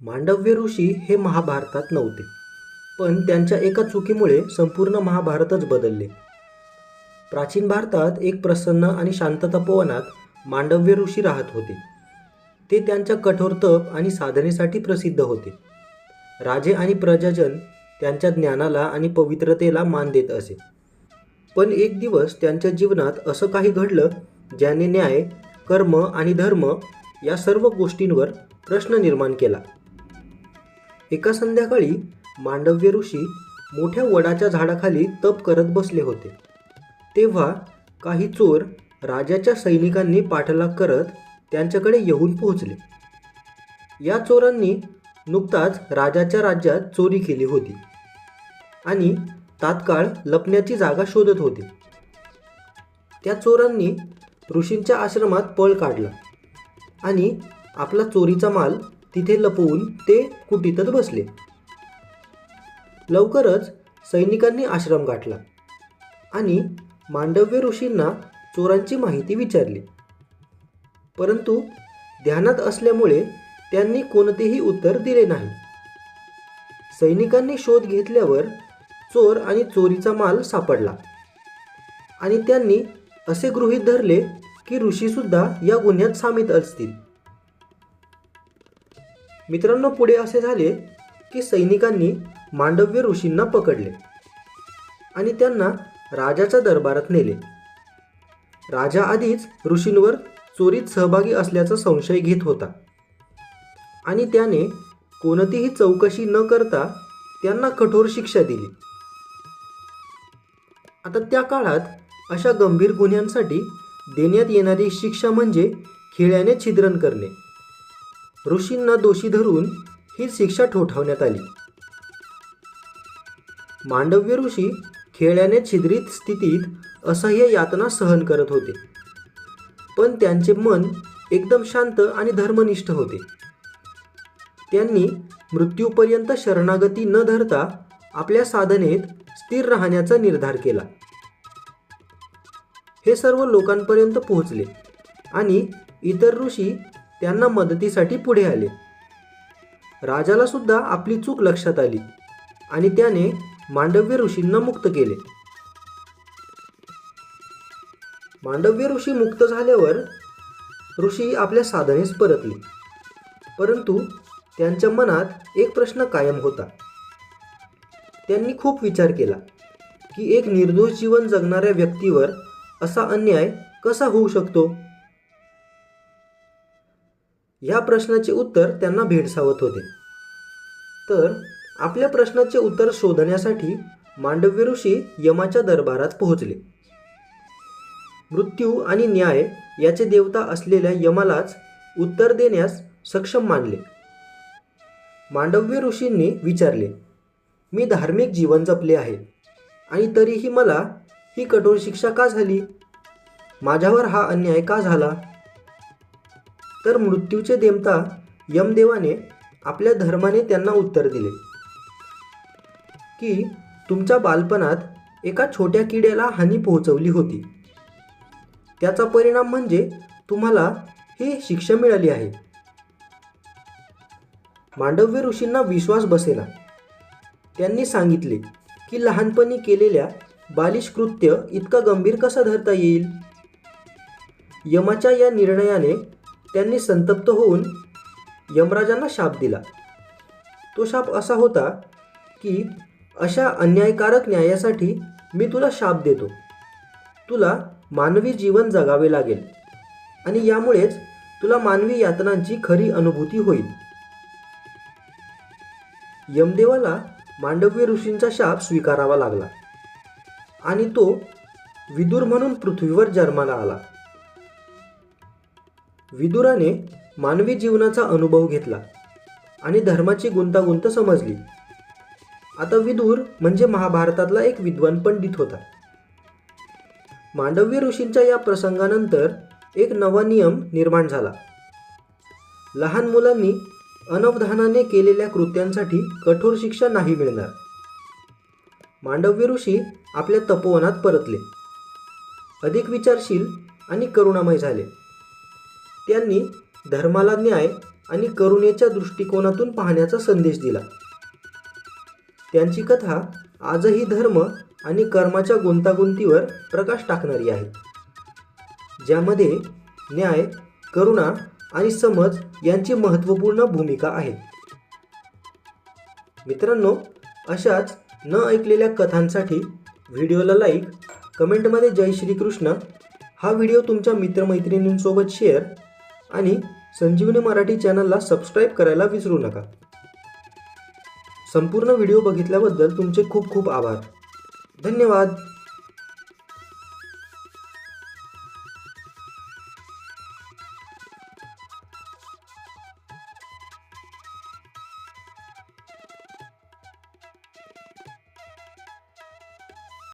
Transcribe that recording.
मांडव्य ऋषी हे महाभारतात नव्हते पण त्यांच्या एका चुकीमुळे संपूर्ण महाभारतच बदलले. प्राचीन भारतात एक प्रसन्न आणि शांत तपोवनात मांडव्य ऋषी राहत होते. ते त्यांच्या कठोर तप आणि साधनेसाठी प्रसिद्ध होते. राजे आणि प्रजाजन त्यांच्या ज्ञानाला आणि पवित्रतेला मान देत असे. पण एक दिवस त्यांच्या जीवनात असं काही घडलं ज्याने न्याय कर्म आणि धर्म या सर्व गोष्टींवर प्रश्न निर्माण केला. एका संध्याकाळी मांडव्य ऋषी मोठ्या वडाच्या झाडाखाली तप करत बसले होते. तेव्हा काही चोर राजाच्या सैनिकांनी पाठलाग करत त्यांच्याकडे येऊन पोहोचले. या चोरांनी नुकताच राजाच्या राज्यात चोरी केली होती आणि तात्काळ लपण्याची जागा शोधत होते. त्या चोरांनी ऋषींच्या आश्रमात पळ काढला आणि आपला चोरीचा माल तिथे लपवून ते कुटीतच बसले. लवकरच सैनिकांनी आश्रम गाठला आणि मांडव्य ऋषींना चोरांची माहिती विचारली. परंतु ध्यानात असल्यामुळे त्यांनी कोणतेही उत्तर दिले नाही. सैनिकांनी शोध घेतल्यावर चोर आणि चोरीचा माल सापडला आणि त्यांनी असे गृहीत धरले की ऋषीसुद्धा या गुन्ह्यात सामील असतील. मित्रांनो पुढे असे झाले की सैनिकांनी मांडव्य ऋषींना पकडले आणि त्यांना राजाच्या दरबारात नेले. राजा आधीच ऋषींवर चोरीत सहभागी असल्याचा संशय घेत होता आणि त्याने कोणतीही चौकशी न करता त्यांना कठोर शिक्षा दिली. आता त्या काळात अशा गंभीर गुन्ह्यांसाठी देण्यात येणारी शिक्षा म्हणजे खिळ्याने छिद्रण करणे. ऋषींना दोषी धरून ही शिक्षा ठोठावण्यात आली. मांडव्य ऋषी खेळ्याने छिद्रित स्थितीत असह्य यातना सहन करत होते. पण त्यांचे मन एकदम शांत आणि धर्मनिष्ठ होते. त्यांनी मृत्यूपर्यंत शरणागती न धरता आपल्या साधनेत स्थिर राहण्याचा निर्धार केला. हे सर्व लोकांपर्यंत पोहोचले आणि इतर ऋषी त्यांना मदतीसाठी पुढे आले. राजाला सुद्धा आपली चूक लक्षात आली आणि त्याने मांडव्य ऋषींना मुक्त केले. मांडव्य ऋषी मुक्त झाल्यावर ऋषी आपल्या साधनेस परतले. परंतु त्यांच्या मनात एक प्रश्न कायम होता. त्यांनी खूप विचार केला की एक निर्दोष जीवन जगणाऱ्या व्यक्तीवर असा अन्याय कसा होऊ शकतो? या प्रश्नाचे उत्तर त्यांना भेडसावत होते. तर आपल्या प्रश्नाचे उत्तर शोधण्यासाठी मांडव्य ऋषी यमाच्या दरबारात पोहोचले. मृत्यू आणि न्याय याचे देवता असलेल्या यमालाच उत्तर देण्यास सक्षम मानले. मांडव्य ऋषींनी विचारले मी धार्मिक जीवन जपले आहे आणि तरीही मला ही कठोर शिक्षा का झाली? माझ्यावर हा अन्याय का झाला? तर मृत्यूचे देवता यमदेवाने आपल्या धर्माने त्यांना उत्तर दिले. की तुमच्या बालपणात एका छोट्या किड्याला हानी पोहोचवली होती. त्याचा परिणाम म्हणजे तुम्हाला ही शिक्षा मिळाली आहे. मांडव्य ऋषींना विश्वास बसेना. त्यांनी सांगितले की लहानपणी केलेल्या बालिश कृत्य इतका गंभीर कसा धरता येईल? यमाच्या या निर्णयाने त्यांनी संतप्त होऊन यमराजांना शाप दिला. तो शाप असा होता की अशा अन्यायकारक न्यायासाठी मी तुला शाप देतो. तुला मानवी जीवन जगावे लागेल आणि यामुळेच तुला मानवी यातनांची खरी अनुभूती होईल. यमदेवाला मांडव्य ऋषींचा शाप स्वीकारावा लागला आणि तो विदुर म्हणून पृथ्वीवर जन्माला आला. विदुराने मानवी जीवनाचा अनुभव घेतला आणि धर्माची गुंतागुंत समजली. आता विदूर म्हणजे महाभारतातला एक विद्वान पंडित होता. मांडव्य ऋषींच्या या प्रसंगानंतर एक नवा नियम निर्माण झाला. लहान मुलांनी अनवधानाने केलेल्या कृत्यांसाठी कठोर शिक्षा नाही मिळणार. मांडव्य ऋषी आपल्या तपोवनात परतले. अधिक विचारशील आणि करुणामय झाले. त्यांनी धर्माला न्याय आणि करुणेच्या दृष्टिकोनातून पाहण्याचा संदेश दिला. त्यांची कथा आजही धर्म आणि कर्माच्या गुंतागुंतीवर प्रकाश टाकणारी आहे. ज्यामध्ये न्याय करुणा आणि समज यांची महत्त्वपूर्ण भूमिका आहे. मित्रांनो अशाच न ऐकलेल्या कथांसाठी व्हिडिओला लाईक कमेंटमध्ये जय श्रीकृष्ण. हा व्हिडिओ तुमच्या मित्रमैत्रिणींसोबत शेअर आणि संजीवनी मराठी चॅनलला सबस्क्राईब करायला विसरू नका. संपूर्ण व्हिडिओ बघितल्याबद्दल तुमचे खूप खूप आभार. धन्यवाद.